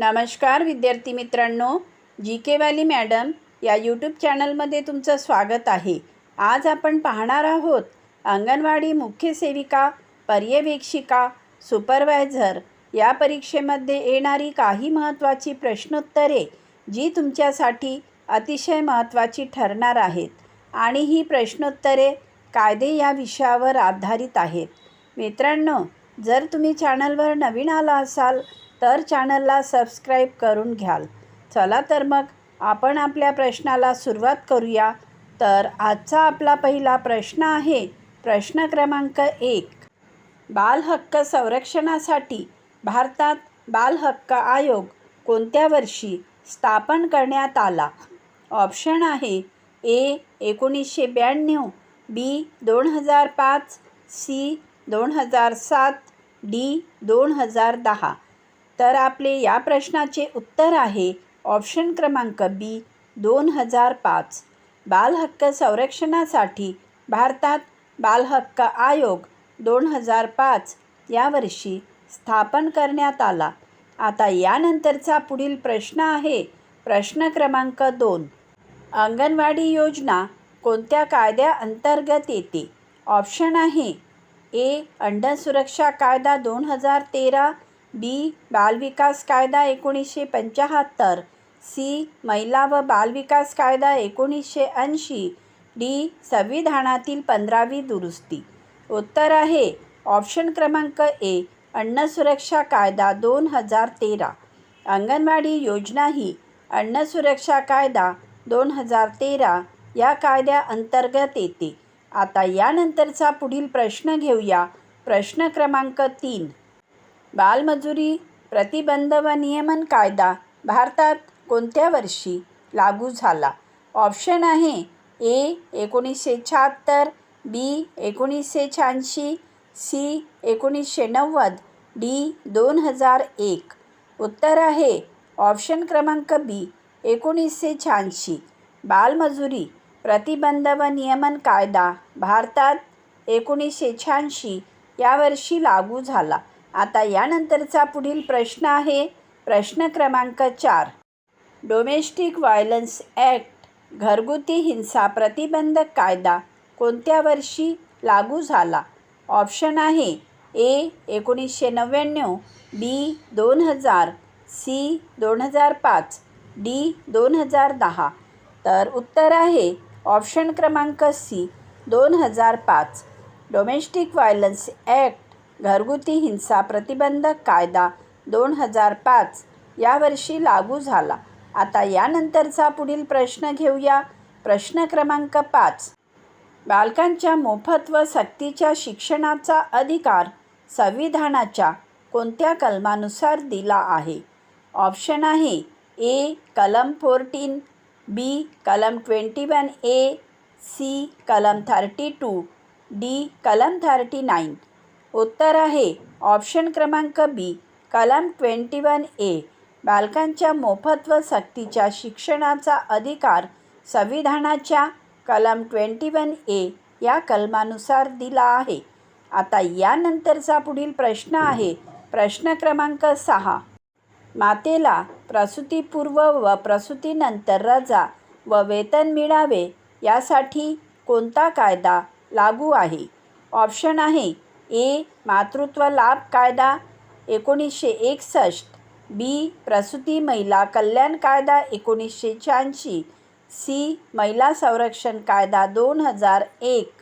नमस्कार विद्यार्थी मित्रांनो जी के वाली मॅडम या यूट्यूब चॅनलमध्ये तुमचं स्वागत आहे. आज आपण पाहणार आहोत अंगणवाडी मुख्य सेविका पर्यवेक्षिका सुपरवायझर या परीक्षेमध्ये येणारी काही महत्त्वाची प्रश्नोत्तरे जी तुमच्यासाठी अतिशय महत्त्वाची ठरणार आहेत आणि ही प्रश्नोत्तरे कायदे या विषयावर आधारित आहेत. मित्रांनो जर तुम्ही चॅनलवर नवीन आला असाल तर चॅनलला सबस्क्राईब करून घ्याल. चला तर मग आपण आपल्या प्रश्नाला सुरुवात करूया. तर आजचा आपला पहिला प्रश्न आहे प्रश्न क्रमांक एक. बालहक्क संरक्षणासाठी भारतात बालहक्क आयोग कोणत्या वर्षी स्थापन करण्यात आला? ऑप्शन आहे ए एकोणीसशे ब्याण्णव बी दोन हजार पाच सी दोन हजार सात डी दोन हजार दहा. तर आपले या प्रश्नाचे उत्तर आहे ऑप्शन क्रमांक बी दोन हजार पाच. बालहक्क संरक्षणासाठी भारतात बालहक्क आयोग दोन हजार पाच या वर्षी स्थापन करण्यात आला. आता यानंतरचा पुढील प्रश्न आहे. प्रश्न क्रमांक दोन. अंगणवाडी योजना कोणत्या कायद्याअंतर्गत येते? ऑप्शन आहे. ए अंड सुरक्षा कायदा दोन हजार तेरा बी बालविकास कायदा एकोणीसशे पंच्याहत्तर सी. महिला व बालविकास कायदा एकोणीसशे ऐंशी. डी. संविधानातील पंधरावी दुरुस्ती. उत्तर आहे ऑप्शन क्रमांक ए अन्न सुरक्षा कायदा दोन हजार तेरा. अंगणवाडी योजना ही अन्न सुरक्षा कायदा दोन हजार तेरा या कायद्याअंतर्गत येते. आता यानंतरचा पुढील प्रश्न घेऊया. प्रश्न क्रमांक तीन. बालमजुरी प्रतिबंध व नियमन कायदा भारतात कोणत्या वर्षी लागू झाला? ऑप्शन आहे ए एकोणीसशे शहात्तर बी एकोणीसशे शहाऐंशी सी एकोणीसशे नव्वद डी दोन हजार एक. उत्तर आहे ऑप्शन क्रमांक बी एकोणीसशे शहाऐंशी. बालमजुरी प्रतिबंध व नियमन कायदा भारतात एकोणीसशे शहाऐंशी यावर्षी लागू झाला. आता यानंतरचा पुढील प्रश्न आहे प्रश्न क्रमांक चार. डोमेस्टिक व्हायलन्स ॲक्ट घरगुती हिंसा प्रतिबंधक कायदा कोणत्या वर्षी लागू झाला? ऑप्शन आहे ए एकोणीसशे नव्याण्णव बी दोन हजार सी दोन हजार पाच डी दोन हजार दहा. तर उत्तर आहे ऑप्शन क्रमांक सी दोन हजार पाच. डोमेस्टिक व्हायलन्स ॲक्ट घरगुती हिंसा प्रतिबंधक कायदा दोन हजार पाच यावर्षी लागू झाला. आता यानंतरचा पुढील प्रश्न घेऊया. प्रश्न क्रमांक पाच. बालकांच्या मोफत व सक्तीच्या शिक्षणाचा अधिकार संविधानाच्या कोणत्या कलमानुसार दिला आहे? ऑप्शन आहे ए कलम फोर्टीन बी कलम ट्वेंटी वन ए सी कलम थर्टी टू डी कलम थर्टी नाईन. उत्तर आहे. ऑप्शन क्रमांक बी कलम ट्वेंटी वन ए बालकांच्या मोफत व सक्तीच्या शिक्षणाचा अधिकार संविधानाच्या कलम ट्वेंटी वन ए या कलमानुसार दिला आहे. आता यानंतरचा पुढील प्रश्न आहे. प्रश्न क्रमांक सहा. मातेला प्रसूतीपूर्व व प्रसूतीनंतर रजा व वेतन मिळावे यासाठी कोणता कायदा लागू आहे? ऑप्शन आहे. ए. मातृत्व लाभ कायदा एकोणीसशे एकसष्ट. बी. प्रसूती महिला कल्याण कायदा एकोणीसशे शहाऐंशी. सी. महिला संरक्षण कायदा दोन हजार एक.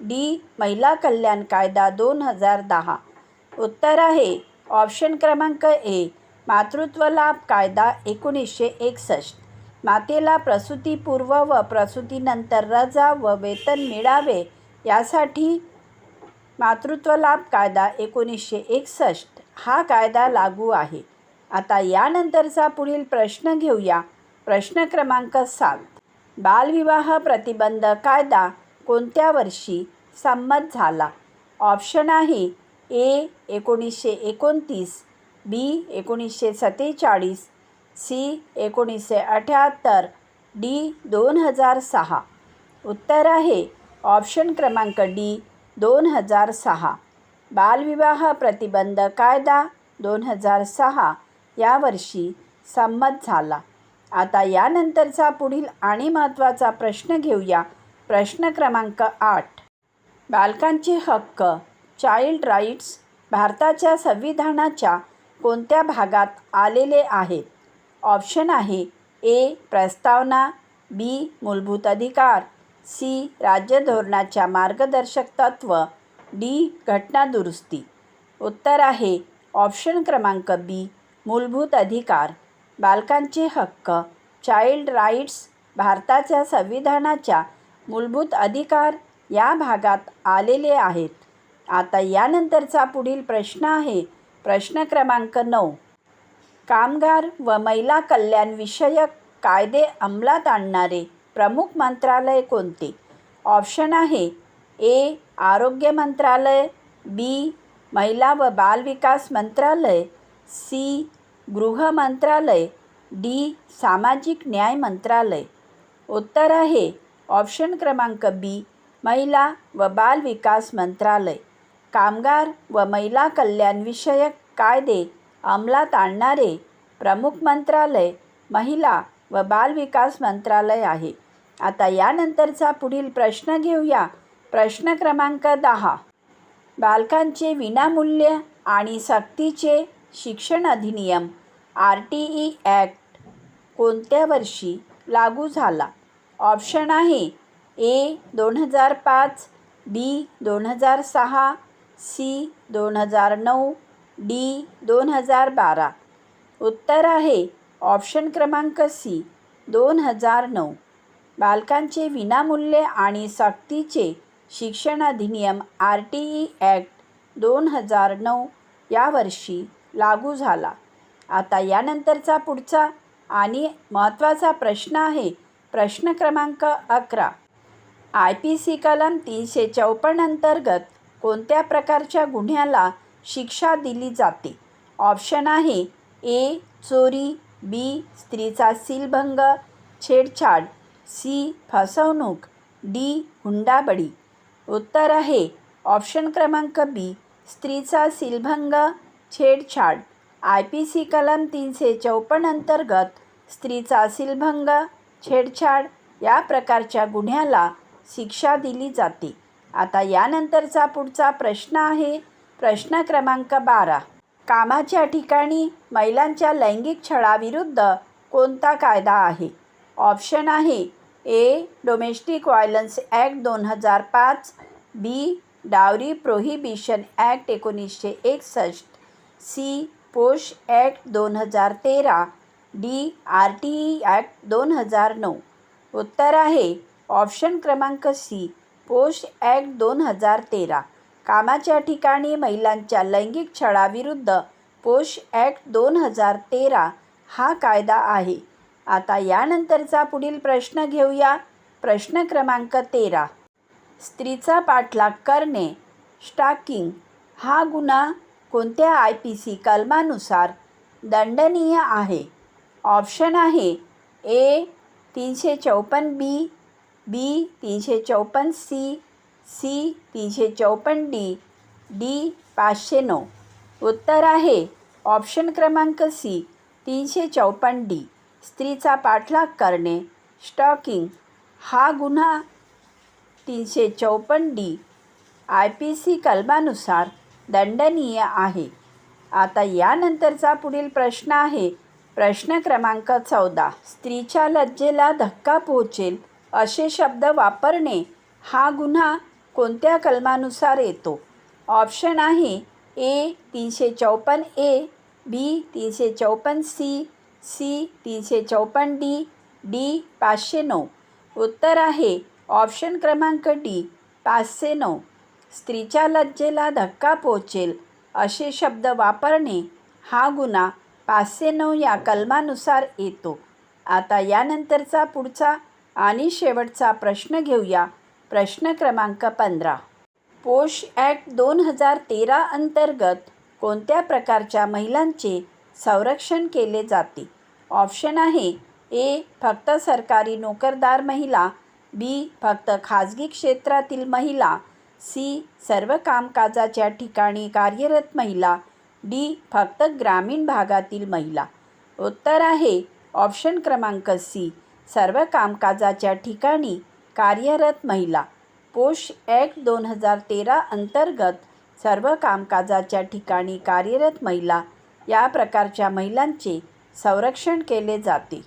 डी. महिला कल्याण कायदा दोन हजार दहा. उत्तर आहे. ऑप्शन क्रमांक ए. मातृत्व लाभ कायदा एकोणीसशे एकसष्ट. मातेला प्रसूतीपूर्व व प्रसूतीनंतर रजा व वेतन मिळावे यासाठी मातृत्व लाभ कायदा एकोणीसशे एकसष्ट हा कायदा लागू आहे. आता यानंतरचा पुढील प्रश्न घेऊया. प्रश्न क्रमांक सात. बालविवाह प्रतिबंध कायदा कोणत्या वर्षी संमत झाला? ऑप्शन आहे ए एकोणीसशे एकोणतीस बी एकोणीसशे सत्तेचाळीस सी एकोणीसशे अठ्याहत्तर डी दोन हजार सहा. उत्तर आहे ऑप्शन क्रमांक डी. दोन हजार सहा. बालविवाह प्रतिबंध कायदा दोन हजार सहा यावर्षी संमत झाला. आता यानंतरचा पुढील आणि महत्त्वाचा प्रश्न घेऊया. प्रश्न क्रमांक आठ. बालकांचे हक्क चाइल्ड राईट्स भारताच्या संविधानाच्या कोणत्या भागात आलेले आहेत? ऑप्शन आहे ए प्रस्तावना बी मूलभूत अधिकार. सी. राज्य धोरणाच्या मार्गदर्शक तत्त्व डी. घटनादुरुस्ती उत्तर आहे ऑप्शन क्रमांक बी. मूलभूत अधिकार. बालकांचे हक्क. चाइल्ड राईट्स भारताच्या संविधानाच्या मूलभूत अधिकार या भागात आलेले आहेत. आता यानंतरचा पुढील प्रश्न आहे. प्रश्न क्रमांक नऊ. कामगार व महिला कल्याणविषयक कायदे अंमलात आणणारे. प्रमुख मंत्रालय कोणते? ऑप्शन आहे ए आरोग्य मंत्रालय बी महिला व बाल विकास मंत्रालय सी गृह मंत्रालय डी सामाजिक न्याय मंत्रालय. उत्तर आहे ऑप्शन क्रमांक बी महिला व बाल विकास मंत्रालय. कामगार व महिला कल्याणविषयक कायदे अंमलात आणणारे प्रमुख मंत्रालय महिला व बाल विकास मंत्रालय आहे. आता यानंतरचा पुढील प्रश्न घेऊया. प्रश्न क्रमांक दहा. बालकांचे विनामूल्य आणि सक्तीचे शिक्षण अधिनियम आर टी ई ॲक्ट कोणत्या वर्षी लागू झाला? ऑप्शन आहे ए दोन हजार पाच बी दोन हजार सहा सी दोन हजार नऊ डी दोन हजार बारा. उत्तर आहे ऑप्शन क्रमांक सी दोन हजार नऊ. बालकांचे विनामूल्य आणि सक्तीचे शिक्षण अधिनियम आर टी ई ॲक्ट दोन हजार नऊ या वर्षी लागू झाला. आता यानंतरचा पुढचा आणि महत्त्वाचा प्रश्न आहे प्रश्न क्रमांक अकरा. आय पी सी कलम तीनशे चौपन्न अंतर्गत कोणत्या प्रकारच्या गुन्ह्याला शिक्षा दिली जाते? ऑप्शन आहे ए चोरी बी स्त्रीचा सीलभंग छेडछाड सी. फसवणूक. डी. हुंडाबळी उत्तर आहे. ऑप्शन क्रमांक बी. स्त्रीचा सिलभंग छेडछाड. आय पी सी कलम तीनशे चौपन्न अंतर्गत स्त्रीचा सिलभंग छेडछाड या प्रकारच्या गुन्ह्याला शिक्षा दिली जाते. आता यानंतरचा पुढचा प्रश्न आहे. प्रश्न क्रमांक बारा. कामाच्या ठिकाणी महिलांच्या लैंगिक छळाविरुद्ध कोणता कायदा आहे? ऑप्शन आहे. ए डोमेस्टिक व्हायलन्स ॲक्ट दोन हजार पाच. बी डावरी प्रोहिबिशन ॲक्ट एकोणीसशे एकसष्ट. सी पोश ॲक्ट दोन हजार तेरा. D R T E act दोन हजार नऊ. उत्तर आहे. ऑप्शन क्रमांक सी पोश ॲक्ट दोन हजार तेरा. कामाच्या ठिकाणी महिलांच्या लैंगिक छळाविरुद्ध पोश ॲक्ट दोन हजार तेरा हा कायदा आहे. आता यानंतरचा पुढील प्रश्न घेऊया. प्रश्न क्रमांक तेरा. स्त्रीचा पाठलाग करणे. स्टाकिंग. हा गुन्हा कोणत्या आय पी सी कलमानुसार दंडनीय आहे? ऑप्शन आहे ए तीनशे चौपन्न बी बी तीनशे चौपन्न सी सी तीनशे चौपन्न डी डी पाचशे नऊ. उत्तर आहे. ऑप्शन क्रमांक सी तीनशे चौपन्न डी. स्त्रीचा पाठलाग करणे स्टॉकिंग हा गुन्हा तीनशे चौपन्न डी आय पी सी कलमानुसार दंडनीय आहे. आता यानंतरचा पुढील प्रश्न आहे. प्रश्न क्रमांक चौदा. स्त्रीच्या लज्जेला धक्का पोहोचेल असे शब्द वापरणे हा गुन्हा कोणत्या कलमानुसार येतो? ऑप्शन आहे ए तीनशे चौपन्न ए बी तीनशे चौपन्न सी सी तीनशे चौपन्न डी डी पाचशे नऊ. उत्तर आहे ऑप्शन क्रमांक डी पाचशे नऊ. स्त्रीच्या लज्जेला धक्का पोहोचेल असे शब्द वापरणे हा गुन्हा पाचशे नऊ या कलमानुसार येतो. आता यानंतरचा पुढचा आणि शेवटचा प्रश्न घेऊया. प्रश्न क्रमांक पंधरा. पोष ॲक्ट दोन हजार तेरा अंतर्गत कोणत्या प्रकारच्या महिलांचे संरक्षण केले जाते? ऑप्शन आहे. ए फक्त सरकारी नोकरदार महिला. बी फक्त खाजगी क्षेत्रातील महिला. सी सर्व कामकाजाच्या ठिकाणी कार्यरत महिला. डी फक्त ग्रामीण भागातील महिला. उत्तर आहे. ऑप्शन क्रमांक सी सर्व कामकाजाच्या ठिकाणी कार्यरत महिला. पोष ॲक्ट दोन हजार तेरा अंतर्गत सर्व कामकाजाच्या ठिकाणी कार्यरत महिला. या प्रकारच्या महिलांचे संरक्षण केले जाते.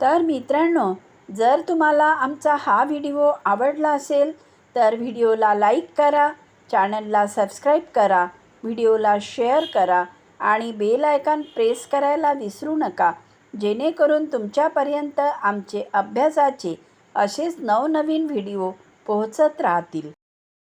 तर मित्रांनो जर तुम्हाला आमचा हा व्हिडिओ आवडला असेल तर व्हिडिओला लाईक करा चॅनलला सबस्क्राईब करा व्हिडिओला शेअर करा आणि बेल आयकॉन प्रेस करायला विसरू नका. जेणेकरून तुमच्यापर्यंत आमचे अभ्यासाचे असेच नवनवीन व्हिडिओ पोहोचत राहतील.